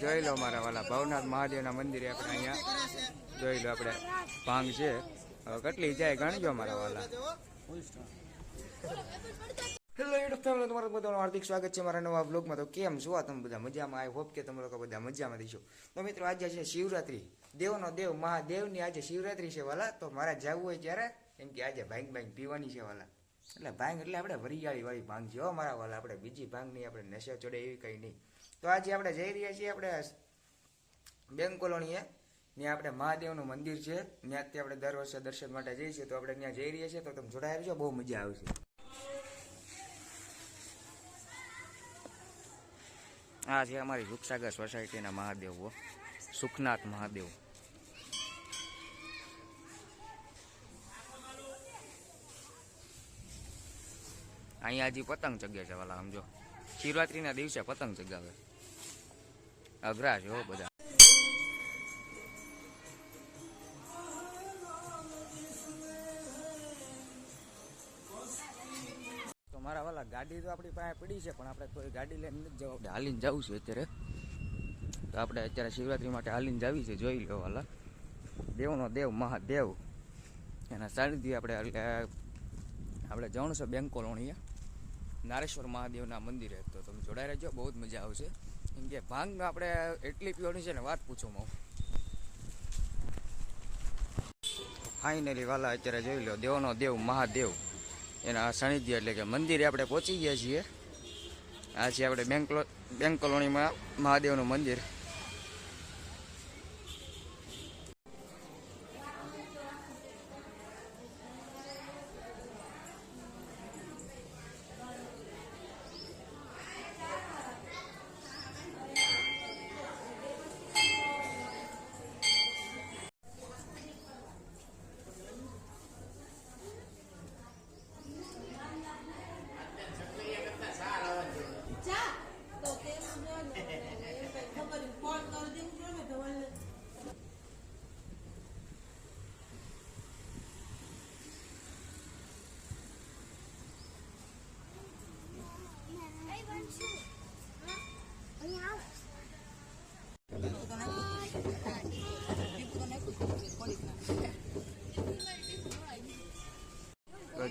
જોઈ લો મારા વાલા ભવનાથ મહાદેવના મંદિરે આપણે અહીંયા જોઈ લો આપણે ભાંગ છે. હવે કેટલી જાય ગણજો મારા વાલા. હેલો યુટ્યુબ ફેમિલી તમારું બધાનું હાર્દિક સ્વાગત છે મારા નવા બ્લોગમાં તો કેમ છો તમે બધા મજામાં? આઈ હોપ કે તમે લોકો બધા મજામાં રહીશો તો મિત્રો, આજે છે શિવરાત્રી. દેવનો દેવ મહાદેવની આજે શિવરાત્રી છે વાલા. તો મારે જવું હોય ત્યારે, કેમ કે આજે ભાંગ ભાંગ પીવાની છે વાલા. એટલે ભાંગ, એટલે આપણે વરિયાળી વાળી ભાંગ જો મારા વાલ, આપણે બીજી ભાંગ નહીં, આપણે નશા ચડે એવી કંઈ નહીં. તો આજે આપણે જઈ રહ્યા છીએ આપણે બેંક કોલોનીએ, ત્યાં આપણે મહાદેવનું મંદિર છે. ત્યાંથી આપણે દર વર્ષે દર્શન માટે જઈએ છીએ. તો આપણે ત્યાં જઈ રહ્યા છીએ. તો તમે જોડાઈ આવજો, બહુ મજા આવશે. આ છે અમારી વૃક્ષાગર સોસાયટીના મહાદેવો સુખનાથ મહાદેવ. અહીંયા હજી પતંગ ચગે છે વાલા, સમજો. શિવરાત્રીના દિવસે પતંગ ચગાવે. અઘરા છે હો બધા. તો મારા વાલા, ગાડી તો આપણી પાસે પડી છે, પણ આપણે કોઈ ગાડી લઈને નથી જવું. આપણે હાલીને જવું છે અત્યારે. તો આપણે અત્યારે શિવરાત્રી માટે હાલીને જાવી છે, જોઈ લો વાલા. દેવનો દેવ, મહાદેવ. એના સાનિધ્ય આપણે, એટલે, આપણે જવાનું છે બેંક કોલોની નારેશ્વર મહાદેવના મંદિરે. તો તમે જોડાઈ રહેજો, બહુ જ મજા આવશે. કેમ કે ભાંગ આપણે એટલી પીવાની છે ને વાત પૂછો મો ફાઇનલી વાલા અત્યારે જોઈ લો, દેવનો દેવ મહાદેવ. એના સાનિધ્ય એટલે કે મંદિરે આપણે પહોંચી ગયા છીએ. આ છે આપણે બેંક બેંક કોલોનીમાં મહાદેવનું મંદિર.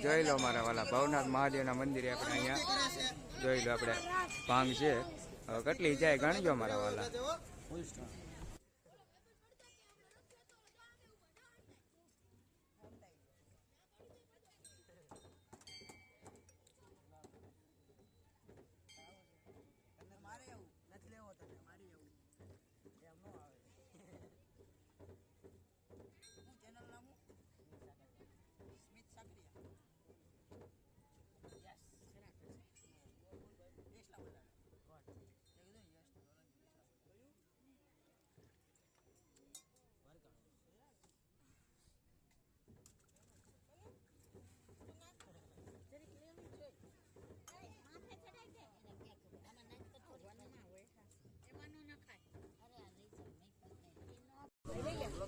જોઈ લો મારા વાલા ભવનાથ મહાદેવના મંદિરે આપણે અહીંયા. જોઈ લો આપણે. ભાંગ છે. હવે કેટલી જાય ગણજો મારા વાલા.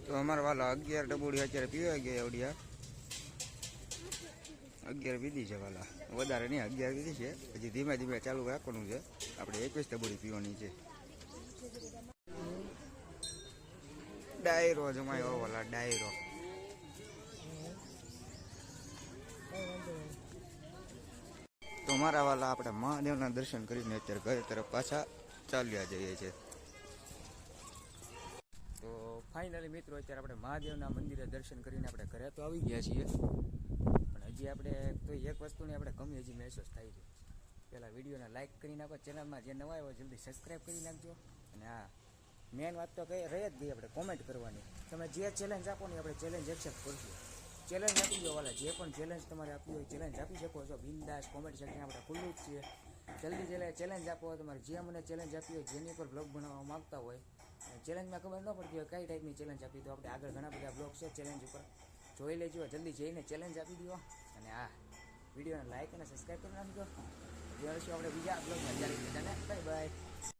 તો અમારા વાલા અગિયાર ડબોડી અત્યારે પીવા ગયા એવડિયા અગિયાર પીધી છે વાલા. વધારે નહીં, અગિયાર પીધી છે. હજી ધીમે ધીમે ચાલુ રાખવાનું છે. આપણે એકવીસ ડબોડી પીવાની છે. ડાયરો જમાયો વાલા, ડાયરો. તો મારા વાલા આપણે મહાદેવના દર્શન કરીને અત્યારે ઘર તરફ પાછા ચાલ્યા જઈએ છીએ. ફાઇનલી મિત્રો, અત્યારે આપણે મહાદેવના મંદિરે દર્શન કરીને આપણે ઘરે તો આવી ગયા છીએ. પણ હજી આપણે તો એક વસ્તુની આપણે કમી હજી મહેસૂસ થાય છે. પહેલાં વિડીયોને લાઇક કરી નાખો. ચેનલમાં જે નવા હોય જલ્દી સબસ્ક્રાઈબ કરી નાખજો. અને હા મેન વાત તો કઈ રહી જ ગઈ આપણે કોમેન્ટ કરવાની. તમે જે ચેલેન્જ આપો ને આપણે ચેલેન્જ એક્સેપ્ટ કરશું. ચેલેન્જ આપી દો વાલા. જે પણ ચેલેન્જ તમારે આપવી હોય ચેલેન્જ આપી શકો છો. બિંદાસ કોમેન્ટ સેક્શન આપણે ખુલ્લું જ છીએ જલ્દી જલ્દી ચેલેન્જ આપો. તમારે જે મને ચેલેન્જ આપી હોય જેની પર બ્લોગ બનાવવા માગતા હોય ચેલેન્જમાં ખબર ન પડતી હોય કઈ ટાઈપની ચેલેન્જ આપી દો. આપણે આગળ ઘણા બધા બ્લોગ છે ચેલેન્જ ઉપર. જોઈ લેજો, જલ્દી જઈને ચેલેન્જ આપી દો. અને આ વિડીયોને લાઇક અને સબસ્ક્રાઈબ કરી નાખજો. જોઈશું આપણે બીજા બ્લોગમાં ચાલી બાય